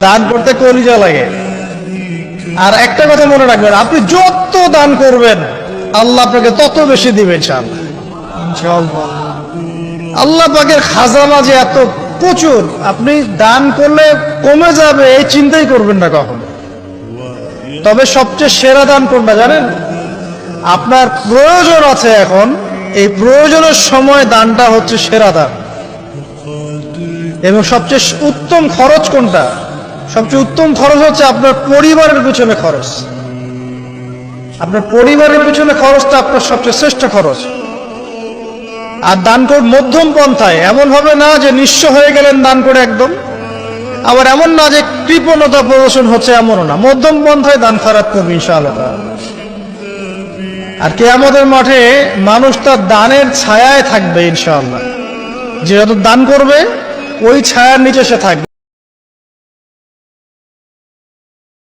দান করতে কলিজা লাগে। আর একটা কথা মনে রাখবেন, আপনি যত দান করবেন, আল্লাহ আপনাকে তত বেশি দিবেন চান আল্লাহ পাকের খাজানা যে এত প্রচুর, আপনি দান করলে কমে যাবে, এই চিন্তাই করবেন না কখনো। তবে সবচেয়ে সেরা দান কোনটা জানেন? আপনার প্রয়োজন আছে এখন, এই প্রয়োজনের সময় দানটা হচ্ছে সেরা দান। এবং সবচেয়ে উত্তম খরচ কোনটা? সবচেয়ে উত্তম খরচ হচ্ছে আপনার পরিবারের পিছনে খরচ। আপনার পরিবারের পিছনে খরচটা আপনার সবচেয়ে শ্রেষ্ঠ খরচ। আর দান করে মধ্যম পন্থায়, এমন হবে না যে নিঃস্ব হয়ে গেলেন দান করে একদম, আবার এমন না যে কৃপণতা প্রদর্শন হচ্ছে এমনও না। মধ্যম পন্থায় দান খারাপ করবে ইনশাআল্লাহ আর কে আমাদের মাঠে মানুষ তার দানের ছায়ায় থাকবে ইনশাআল্লাহ। যে যত দান করবে, ওই ছায়ার নিচে সে থাকবে।